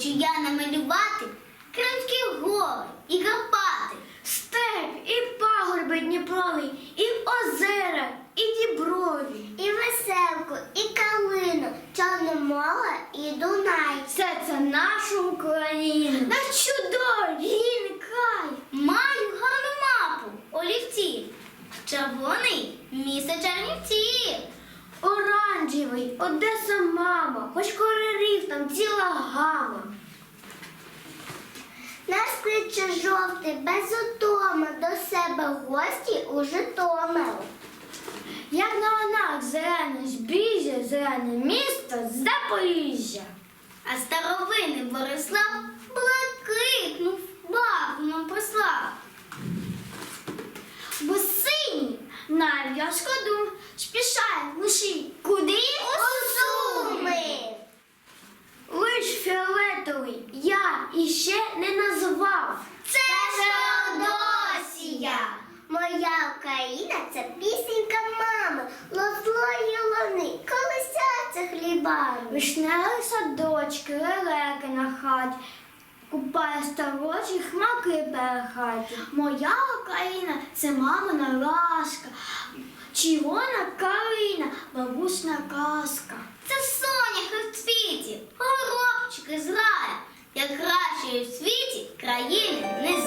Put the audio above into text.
Хочу я намалювати Кримські гори і Карпати. Степ, і пагорби Дніпрові, і озера, і діброві. І веселку, і калину, Чорне море і Дунай. Все це нашу Україну. Наш чудовий рідний край. Маю гарну мапу, олівці. Червоний місце Чернівці. Оранжевий, Одеса мама, хоч кольорів там ціла гама. Нас кличе жовтий без утоми до себе гості у Житомир. Як на ланах зелене збіжжя, зелене місто Запоріжжя. А старовинний Борислав блакитну барву нам прислав. Бо синій на шкоду спішає іще не назвав. Це Феодосія! Моя Україна це пісенька мами, лозлої лани, колесяться хлібами. Вишневі садочки, лелеки на хаті, купає старочі хмаки перехаті. Моя Україна це мамина ласка, червона калина, бабусна казка. Це соняхи в цвіті, кращої в світі країни не